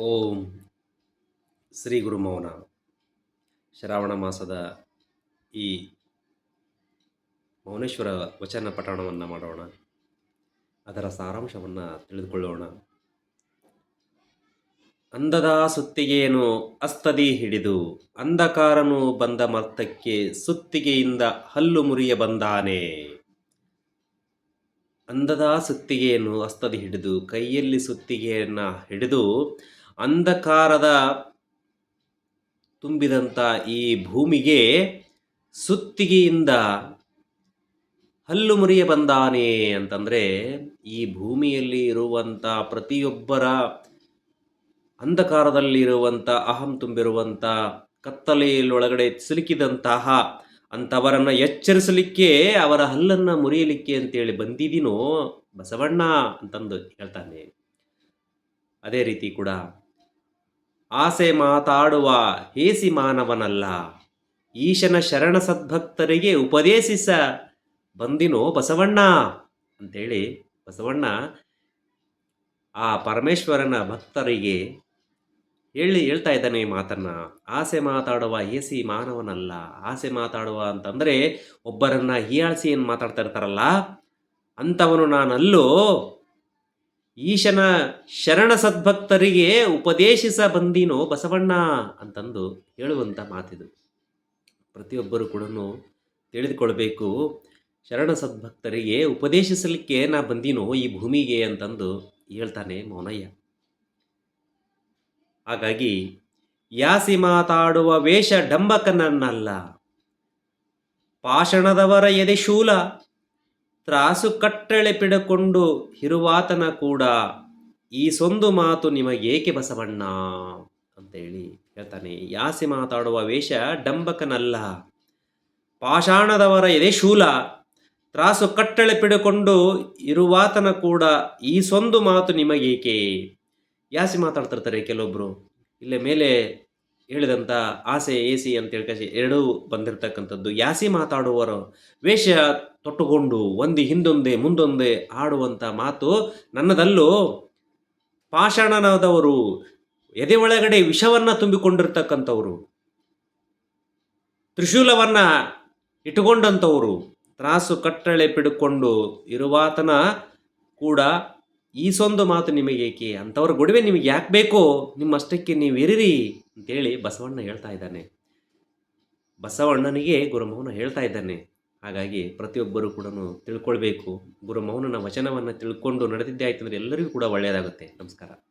ಓಂ ಶ್ರೀ ಗುರುಮೌನ ಶ್ರಾವಣ ಮಾಸದ ಈ ಮೌನೇಶ್ವರ ವಚನ ಪಠಣವನ್ನು ಮಾಡೋಣ. ಅದರ ಸಾರಾಂಶವನ್ನು ತಿಳಿದುಕೊಳ್ಳೋಣ. ಅಂದದ ಸುತ್ತಿಗೆಯನ್ನು ಅಸ್ತದಿ ಹಿಡಿದು, ಅಂಧಕಾರನು ಬಂದ ಮರ್ತಕ್ಕೆ ಸುತ್ತಿಗೆಯಿಂದ ಹಲ್ಲು ಮುರಿಯ ಬಂದಾನೆ. ಅಂದದ ಸುತ್ತಿಗೆಯನ್ನು ಅಸ್ತದಿ ಹಿಡಿದು, ಕೈಯಲ್ಲಿ ಸುತ್ತಿಗೆಯನ್ನು ಹಿಡಿದು ಅಂಧಕಾರದ ತುಂಬಿದಂಥ ಈ ಭೂಮಿಗೆ ಸುತ್ತಿಗೆಯಿಂದ ಹಲ್ಲು ಮುರಿಯ ಬಂದಾನೆ ಅಂತಂದರೆ ಈ ಭೂಮಿಯಲ್ಲಿ ಇರುವಂಥ ಪ್ರತಿಯೊಬ್ಬರ ಅಂಧಕಾರದಲ್ಲಿರುವಂಥ ಅಹಂ ತುಂಬಿರುವಂಥ ಕತ್ತಲೆಯಲ್ಲೊಳಗಡೆ ಸಿಲುಕಿದಂತಹ ಅಂಥವರನ್ನು ಎಚ್ಚರಿಸಲಿಕ್ಕೆ ಅವರ ಹಲ್ಲನ್ನು ಮುರಿಯಲಿಕ್ಕೆ ಅಂತೇಳಿ ಬಂದಿದ್ದೀನೋ ಬಸವಣ್ಣ ಅಂತಂದು ಹೇಳ್ತಾನೆ. ಅದೇ ರೀತಿ ಕೂಡ ಆಸೆ ಮಾತಾಡುವ ಹೇಸಿ ಮಾನವನಲ್ಲ ಈಶನ ಶರಣ ಸದ್ಭಕ್ತರಿಗೆ ಉಪದೇಶಿಸ ಬಂದಿನೋ ಬಸವಣ್ಣ ಅಂತೇಳಿ ಬಸವಣ್ಣ ಆ ಪರಮೇಶ್ವರನ ಭಕ್ತರಿಗೆ ಹೇಳಿ ಹೇಳ್ತಾ ಇದ್ದಾನೆ ಈ ಮಾತನ್ನ. ಆಸೆ ಮಾತಾಡುವ ಏಸಿ ಮಾನವನಲ್ಲ ಆಸೆ ಮಾತಾಡುವ ಅಂತಂದರೆ ಒಬ್ಬರನ್ನ ಹೀಯಾಳಿಸಿ ಏನು ಮಾತಾಡ್ತಾ ಇರ್ತಾರಲ್ಲ? ಅಂಥವನು ನಾನಲ್ಲೋ ಈಶನ ಶರಣ ಸದ್ಭಕ್ತರಿಗೆ ಉಪದೇಶಿಸ ಬಂದಿನೋ ಬಸವಣ್ಣ ಅಂತಂದು ಹೇಳುವಂಥ ಮಾತಿದು. ಪ್ರತಿಯೊಬ್ಬರು ಕೂಡ ತಿಳಿದುಕೊಳ್ಬೇಕು, ಶರಣ ಸದ್ಭಕ್ತರಿಗೆ ಉಪದೇಶಿಸಲಿಕ್ಕೆ ನಾ ಬಂದಿನೋ ಈ ಭೂಮಿಗೆ ಅಂತಂದು ಹೇಳ್ತಾನೆ ಮೌನಯ್ಯ. ಹಾಗಾಗಿ, ಯಾಸಿ ಮಾತಾಡುವ ವೇಷ ಡಂಬಕನನ್ನಲ್ಲ, ಪಾಷಣದವರ ಎದೆ ಶೂಲ ತ್ರಾಸು ಕಟ್ಟಳೆ ಪಿಡಕೊಂಡು ಇರುವಾತನ ಕೂಡ, ಈ ಸೊಂದು ಮಾತು ನಿಮಗೇಕೆ ಬಸವಣ್ಣ? ಅಂತೇಳಿ ಹೇಳ್ತಾನೆ. ಯಾಸಿ ಮಾತಾಡುವ ವೇಷ ಡಂಬಕನಲ್ಲ. ಪಾಷಾಣದವರ ಎದೆ ಶೂಲ. ತ್ರಾಸು ಕಟ್ಟಳೆ ಪಿಡಿಕೊಂಡು ಇರುವಾತನ ಕೂಡ, ಈ ಸೊಂದು ಮಾತು ನಿಮಗೇಕೆ? ಯಾಸಿ ಮಾತಾಡ್ತಿರ್ತಾರೆ ಕೆಲವೊಬ್ಬರು ಇಲ್ಲೇ ಮೇಲೆ ಹೇಳಿದಂಥ ಆಸೆ, ಏಸಿ ಅಂತ ಹೇಳ್ಕಸಿ ಎರಡೂ ಬಂದಿರತಕ್ಕಂಥದ್ದು. ಯಾಸಿ ಮಾತಾಡುವರು ವೇಷ ತೊಟ್ಟುಕೊಂಡು ಒಂದು ಹಿಂದೊಂದೇ ಮುಂದೊಂದೇ ಆಡುವಂಥ ಮಾತು ನನ್ನದಲ್ಲೂ ಪಾಷಾಣನಾದವರು, ಎದೆ ಒಳಗಡೆ ವಿಷವನ್ನು ತುಂಬಿಕೊಂಡಿರ್ತಕ್ಕಂಥವ್ರು, ತ್ರಿಶೂಲವನ್ನು ಇಟ್ಟುಕೊಂಡಂಥವರು, ತ್ರಾಸು ಕಟ್ಟಳೆ ಪಿಡುಕೊಂಡು ಇರುವಾತನ ಕೂಡ ಈ ಸೊಂದು ಮಾತು ನಿಮಗೇಕೆ? ಅಂಥವ್ರ ಗೊಡವೆ ನಿಮಗೆ ಯಾಕೆ ಬೇಕೋ? ನಿಮ್ಮಷ್ಟಕ್ಕೆ ನೀವು ಇರಿರಿ ಅಂತೇಳಿ ಬಸವಣ್ಣ ಹೇಳ್ತಾ ಇದ್ದಾನೆ. ಬಸವಣ್ಣನಿಗೆ ಗುರುಮೌನ ಹೇಳ್ತಾ ಇದ್ದಾನೆ. ಹಾಗಾಗಿ ಪ್ರತಿಯೊಬ್ಬರೂ ಕೂಡ ತಿಳ್ಕೊಳ್ಬೇಕು. ಗುರುಮೌನನ ವಚನವನ್ನು ತಿಳ್ಕೊಂಡು ನಡೆದಿದ್ದೆ ಆಯ್ತು ಅಂದರೆ ಎಲ್ಲರಿಗೂ ಕೂಡ ಒಳ್ಳೆಯದಾಗುತ್ತೆ. ನಮಸ್ಕಾರ.